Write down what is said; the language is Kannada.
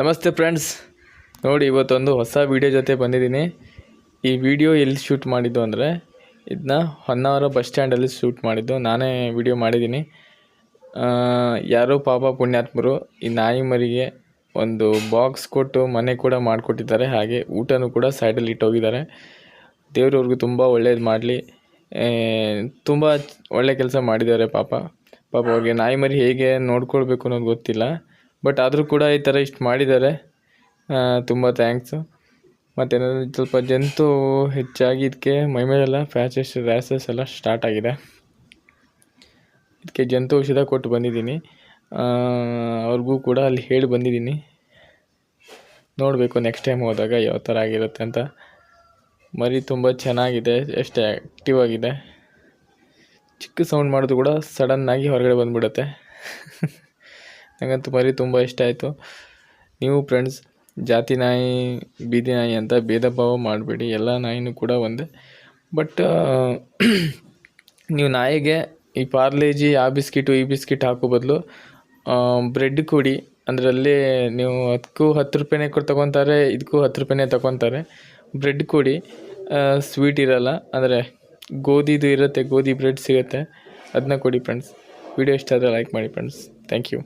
ನಮಸ್ತೆ ಫ್ರೆಂಡ್ಸ್. ನೋಡಿ, ಇವತ್ತೊಂದು ಹೊಸ ವಿಡಿಯೋ ಜೊತೆ ಬಂದಿದ್ದೀನಿ. ಈ ವಿಡಿಯೋ ಎಲ್ಲಿ ಶೂಟ್ ಮಾಡಿದ್ದು ಅಂದರೆ ಇದನ್ನ ಹೊನ್ನಾವರ ಬಸ್ ಸ್ಟ್ಯಾಂಡಲ್ಲಿ ಶೂಟ್ ಮಾಡಿದ್ದು. ನಾನೇ ವಿಡಿಯೋ ಮಾಡಿದ್ದೀನಿ. ಯಾರೋ ಪಾಪ ಪುಣ್ಯಾತ್ಮರು ಈ ನಾಯಿ ಮರಿಗೆ ಒಂದು ಬಾಕ್ಸ್ ಕೊಟ್ಟು ಮನೆ ಕೂಡ ಮಾಡಿಕೊಟ್ಟಿದ್ದಾರೆ. ಹಾಗೆ ಊಟನೂ ಕೂಡ ಸೈಡಲ್ಲಿ ಇಟ್ಟೋಗಿದ್ದಾರೆ. ದೇವ್ರವ್ರಿಗೂ ತುಂಬ ಒಳ್ಳೇದು ಮಾಡಲಿ. ತುಂಬ ಒಳ್ಳೆ ಕೆಲಸ ಮಾಡಿದ್ದಾರೆ ಪಾಪ. ಪಾಪ ಅವ್ರಿಗೆ ನಾಯಿ ಮರಿ ಹೇಗೆ ನೋಡ್ಕೊಳ್ಬೇಕು ಅನ್ನೋದು ಗೊತ್ತಿಲ್ಲ. ಬಟ್ ಆದರೂ ಕೂಡ ಈ ಥರ ಇಷ್ಟು ಮಾಡಿದ್ದಾರೆ. ತುಂಬ ಥ್ಯಾಂಕ್ಸು ಮತ್ತೇನಾದರೂ ಸ್ವಲ್ಪ ಜಂತು ಹೆಚ್ಚಾಗಿ ಇದಕ್ಕೆ ಮೈಮೇಲೆಲ್ಲ ಫ್ಯಾಚಸ್ ರ್ಯಾಸಸ್ ಎಲ್ಲ ಸ್ಟಾರ್ಟ್ ಆಗಿದೆ. ಇದಕ್ಕೆ ಜಂತು ಔಷಧ ಕೊಟ್ಟು ಬಂದಿದ್ದೀನಿ. ಅವ್ರಿಗೂ ಕೂಡ ಅಲ್ಲಿ ಹೇಳಿ ಬಂದಿದ್ದೀನಿ. ನೋಡಬೇಕು ನೆಕ್ಸ್ಟ್ ಟೈಮ್ ಹೋದಾಗ ಯಾವ ಥರ ಆಗಿರುತ್ತೆ ಅಂತ. ಮರಿ ತುಂಬ ಚೆನ್ನಾಗಿದೆ, ಎಷ್ಟು ಆ್ಯಕ್ಟಿವ್ ಆಗಿದೆ. ಚಿಕ್ಕ ಸೌಂಡ್ ಮಾಡಿದ್ರು ಕೂಡ ಸಡನ್ನಾಗಿ ಹೊರಗಡೆ ಬಂದುಬಿಡುತ್ತೆ. ನನಗಂತೂ ಮರಿ ತುಂಬ ಇಷ್ಟ ಆಯಿತು. ನೀವು ಫ್ರೆಂಡ್ಸ್ ಜಾತಿ ನಾಯಿ, ಬೀದಿ ನಾಯಿ ಅಂತ ಭೇದ ಭಾವ ಮಾಡಬೇಡಿ. ಎಲ್ಲ ನಾಯಿನೂ ಕೂಡ ಒಂದೇ. ಬಟ್ ನೀವು ನಾಯಿಗೆ ಈ ಪಾರ್ಲೇಜಿ ಆ ಬಿಸ್ಕಿಟು, ಈ ಬಿಸ್ಕಿಟ್ ಹಾಕೋ ಬದಲು ಬ್ರೆಡ್ ಕೊಡಿ. ಅದರಲ್ಲಿ ನೀವು ಅದಕ್ಕೂ ಹತ್ತು ರೂಪಾಯಿನೇ ಕೊಟ್ಟು ತೊಗೊತಾರೆ ಇದಕ್ಕೂ ಹತ್ತು ರೂಪಾಯಿನೇ ತೊಗೊತಾರೆ. ಬ್ರೆಡ್ ಕೊಡಿ. ಸ್ವೀಟ್ ಇರಲ್ಲ. ಅಂದರೆ ಗೋಧಿದು ಇರುತ್ತೆ, ಗೋಧಿ ಬ್ರೆಡ್ ಸಿಗುತ್ತೆ. ಅದನ್ನ ಕೊಡಿ ಫ್ರೆಂಡ್ಸ್ ವಿಡಿಯೋ ಇಷ್ಟ ಆದರೆ ಲೈಕ್ ಮಾಡಿ ಫ್ರೆಂಡ್ಸ್ ಥ್ಯಾಂಕ್ ಯು